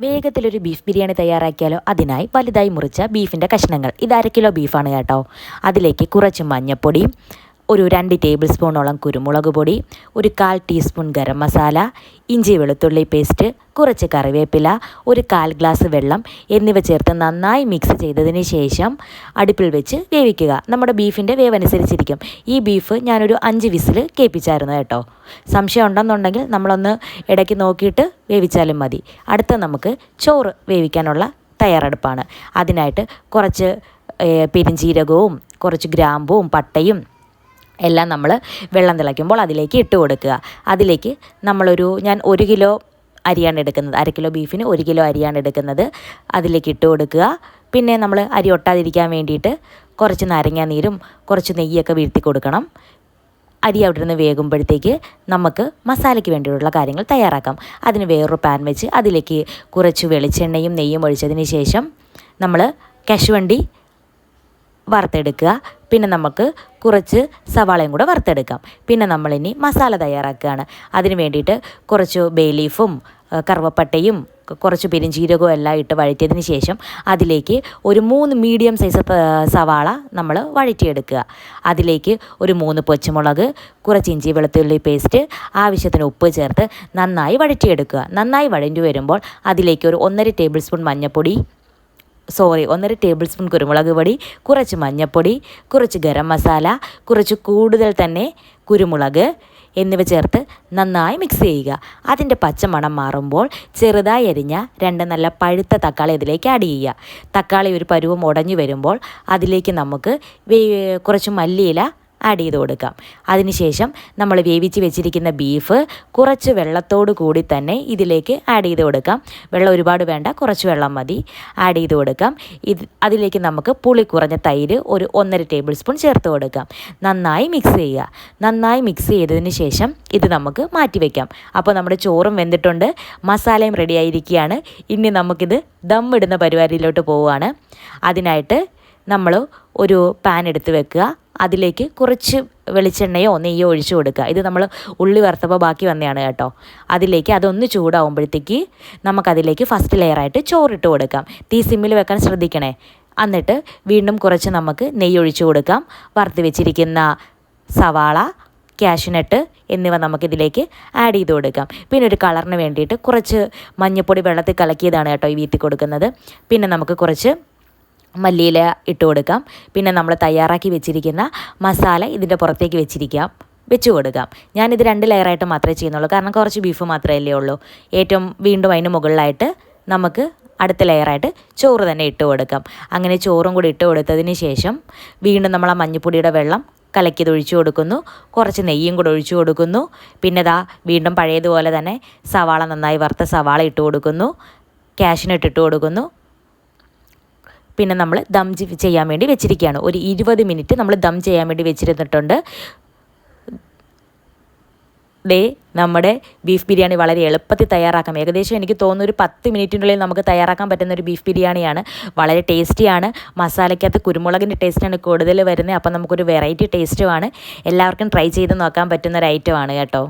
വേഗത്തിലൊരു beef biryani തയ്യാറാക്കിയാലോ? അതിനായി വലുതായി മുറിച്ച ബീഫിന്റെ കഷ്ണങ്ങൾ. ഇത് അര കിലോ ബീഫാണ് കേട്ടോ. അതിലേക്ക് കുറച്ച് മഞ്ഞൾപ്പൊടി ഒരു രണ്ട് ടേബിൾ സ്പൂണോളം കുരുമുളക് പൊടി ഒരു കാൽ ടീസ്പൂൺ ഗരം മസാല ഇഞ്ചി വെളുത്തുള്ളി പേസ്റ്റ് കുറച്ച് കറിവേപ്പില ഒരു കാൽ ഗ്ലാസ് വെള്ളം എന്നിവ ചേർത്ത് നന്നായി മിക്സ് ചെയ്തതിന് ശേഷം അടുപ്പിൽ വെച്ച് വേവിക്കുക. നമ്മുടെ ബീഫിന്റെ വേവ് അനുസരിച്ചിരിക്കും ഈ ബീഫ് ഞാനൊരു അഞ്ച് വിസിൽ കേൾപ്പിച്ചായിരുന്നു കേട്ടോ. സംശയം ഉണ്ടെന്നുണ്ടെങ്കിൽ നമ്മളൊന്ന് ഇടയ്ക്ക് നോക്കിയിട്ട് വേവിച്ചാലും മതി. അടുത്ത നമുക്ക് ചോറ് വേവിക്കാനുള്ള തയ്യാറെടുപ്പാണ്. അതിനായിട്ട് കുറച്ച് പെരിഞ്ചീരകവും കുറച്ച് ഗ്രാമ്പുവും പട്ടയും എല്ലാം നമ്മൾ വെള്ളം തിളയ്ക്കുമ്പോൾ അതിലേക്ക് ഇട്ട് കൊടുക്കുക. അതിലേക്ക് നമ്മളൊരു ഞാൻ ഒരു കിലോ അരിയാണ് എടുക്കുന്നത്. അര കിലോ ബീഫിന് ഒരു കിലോ അരിയാണ് എടുക്കുന്നത്. അതിലേക്ക് ഇട്ട് കൊടുക്കുക. പിന്നെ നമ്മൾ അരി ഒട്ടാതിരിക്കാൻ വേണ്ടിയിട്ട് കുറച്ച് നാരങ്ങ നീരും കുറച്ച് നെയ്യൊക്കെ വീഴ്ത്തി കൊടുക്കണം. അരി അവിടെ നിന്ന് വേകുമ്പോഴത്തേക്ക് നമുക്ക് മസാലയ്ക്ക് വേണ്ടിയിട്ടുള്ള കാര്യങ്ങൾ തയ്യാറാക്കാം. അതിന് വേറൊരു പാൻ വെച്ച് അതിലേക്ക് കുറച്ച് വെളിച്ചെണ്ണയും നെയ്യും ഒഴിച്ചതിന് ശേഷം നമ്മൾ കശുവണ്ടി വറുത്തെടുക്കുക. പിന്നെ നമുക്ക് കുറച്ച് സവാളയും കൂടെ വറുത്തെടുക്കാം. പിന്നെ നമ്മളിനി മസാല തയ്യാറാക്കുകയാണ്. അതിന് വേണ്ടിയിട്ട് കുറച്ച് ബേ ലീഫും കറുവപ്പട്ടയും കുറച്ച് പെരിഞ്ചീരകവും എല്ലാം ഇട്ട് വഴറ്റിയതിന് ശേഷം അതിലേക്ക് ഒരു മൂന്ന് മീഡിയം സൈസ് സവാള നമ്മൾ വഴറ്റിയെടുക്കുക. അതിലേക്ക് ഒരു മൂന്ന് പച്ചമുളക് കുറച്ച് ഇഞ്ചി വെളുത്തുള്ളി പേസ്റ്റ് ആവശ്യത്തിന് ഉപ്പ് ചേർത്ത് നന്നായി വഴറ്റിയെടുക്കുക. നന്നായി വഴറ്റി വരുമ്പോൾ അതിലേക്ക് ഒരു ഒന്നര ടേബിൾ സ്പൂൺ മഞ്ഞൾപ്പൊടി സോറി ഒന്നര ടേബിൾ സ്പൂൺ കുരുമുളക് പൊടി കുറച്ച് മഞ്ഞൾപ്പൊടി കുറച്ച് ഗരം മസാല കുറച്ച് കൂടുതൽ തന്നെ കുരുമുളക് എന്നിവ ചേർത്ത് നന്നായി മിക്സ് ചെയ്യുക. അതിന്റെ പച്ചമണം മാറുമ്പോൾ ചെറുതായി അരിഞ്ഞ രണ്ട് നല്ല പഴുത്ത തക്കാളി ഇതിലേക്ക് ആഡ് ചെയ്യുക. തക്കാളി ഒരു പരുവം ഉടഞ്ഞു വരുമ്പോൾ അതിലേക്ക് നമുക്ക് കുറച്ച് മല്ലിയില ആഡ് ചെയ്ത് കൊടുക്കാം. അതിനുശേഷം നമ്മൾ വേവിച്ച് വെച്ചിരിക്കുന്ന ബീഫ് കുറച്ച് വെള്ളത്തോട് കൂടി തന്നെ ഇതിലേക്ക് ആഡ് ചെയ്ത് കൊടുക്കാം. വെള്ളം ഒരുപാട് വേണ്ട കുറച്ച് വെള്ളം മതി. ആഡ് ചെയ്ത് കൊടുക്കാം. ഇത് അതിലേക്ക് നമുക്ക് പുളി കുറഞ്ഞ തൈര് ഒരു ഒന്നര ടേബിൾ സ്പൂൺ ചേർത്ത് കൊടുക്കാം. നന്നായി മിക്സ് ചെയ്യുക. നന്നായി മിക്സ് ചെയ്തതിന് ശേഷം ഇത് നമുക്ക് മാറ്റി വയ്ക്കാം അപ്പോൾ നമ്മുടെ ചോറും വെന്തിട്ടുണ്ട്. മസാലയും റെഡി ആയിരിക്കുകയാണ്. ഇനി നമുക്കിത് ദം ഇടുന്ന പരിപാടിയിലോട്ട് പോവുകയാണ്. അതിനായിട്ട് നമ്മൾ ഒരു പാൻ എടുത്ത് വെക്കുക. അതിലേക്ക് കുറച്ച് വെളിച്ചെണ്ണയോ നെയ്യോ ഒഴിച്ചു കൊടുക്കുക. ഇത് നമ്മൾ ഉള്ളി വറുത്തപ്പോൾ ബാക്കി വന്നതാണ് കേട്ടോ. അതിലേക്ക് അതൊന്ന് ചൂടാവുമ്പോഴത്തേക്ക് നമുക്കതിലേക്ക് ഫസ്റ്റ് ലെയറായിട്ട് ചോറിട്ട് കൊടുക്കാം. തീ സിമ്മിൽ വെക്കാൻ ശ്രദ്ധിക്കണേ. എന്നിട്ട് വീണ്ടും കുറച്ച് നമുക്ക് നെയ്യ് ഒഴിച്ചു കൊടുക്കാം. വറുത്ത് വെച്ചിരിക്കുന്ന സവാള ക്യാഷ്നട്ട് എന്നിവ നമുക്കിതിലേക്ക് ആഡ് ചെയ്ത് കൊടുക്കാം. പിന്നെ ഒരു കളറിന് വേണ്ടിയിട്ട് കുറച്ച് മഞ്ഞൾപ്പൊടി വെള്ളത്തിൽ കലക്കിയതാണ് കേട്ടോ ഈ വീട്ടിൽ കൊടുക്കുന്നത്. പിന്നെ നമുക്ക് കുറച്ച് മല്ലിയില ഇട്ട് കൊടുക്കാം. പിന്നെ നമ്മൾ തയ്യാറാക്കി വെച്ചിരിക്കുന്ന മസാല ഇതിന്റെ പുറത്തേക്ക് വെച്ചിരിക്കാം. വെച്ച് കൊടുക്കാം. ഞാനിത് രണ്ട് ലെയറായിട്ട് മാത്രമേ ചെയ്യുന്നുള്ളൂ. കാരണം കുറച്ച് ബീഫ് മാത്രമല്ലേ ഉള്ളൂ. ഏറ്റവും വീണ്ടും അതിന് മുകളിലായിട്ട് നമുക്ക് അടുത്ത ലെയറായിട്ട് ചോറ് തന്നെ ഇട്ട് കൊടുക്കാം. അങ്ങനെ ചോറും കൂടി ഇട്ട് കൊടുത്തതിന് ശേഷം വീണ്ടും നമ്മൾ ആ മഞ്ഞപ്പൊടിയുടെ വെള്ളം കലക്കിയത് ഒഴിച്ചു കൊടുക്കുന്നു. കുറച്ച് നെയ്യും കൂടെ ഒഴിച്ചു കൊടുക്കുന്നു. പിന്നെ ദാ വീണ്ടും പഴയതുപോലെ തന്നെ സവാള നന്നായി വറുത്ത സവാള ഇട്ട് കൊടുക്കുന്നു. ക്യാഷിനിട്ടിട്ട് കൊടുക്കുന്നു. പിന്നെ നമ്മൾ ദം ചെയ്യാൻ വേണ്ടി വെച്ചിരിക്കുകയാണ്. ഒരു ഇരുപത് മിനിറ്റ് നമ്മൾ ദം ചെയ്യാൻ വേണ്ടി വെച്ചിരുന്നിട്ടുണ്ട്. ദേ നമ്മുടെ ബീഫ് ബിരിയാണി വളരെ എളുപ്പത്തിൽ തയ്യാറാക്കാം. ഏകദേശം എനിക്ക് തോന്നുന്നു ഒരു പത്ത് മിനിറ്റിനുള്ളിൽ നമുക്ക് തയ്യാറാക്കാൻ പറ്റുന്ന ഒരു ബീഫ് ബിരിയാണിയാണ്. വളരെ ടേസ്റ്റിയാണ്. മസാലയ്ക്കകത്ത് കുരുമുളകിന്റെ ടേസ്റ്റാണ് കൂടുതൽ വരുന്നത്. അപ്പം നമുക്കൊരു വെറൈറ്റി ടേസ്റ്റുമാണ് എല്ലാവർക്കും ട്രൈ ചെയ്ത് നോക്കാൻ പറ്റുന്ന ഒരു ഐറ്റമാണ് കേട്ടോ.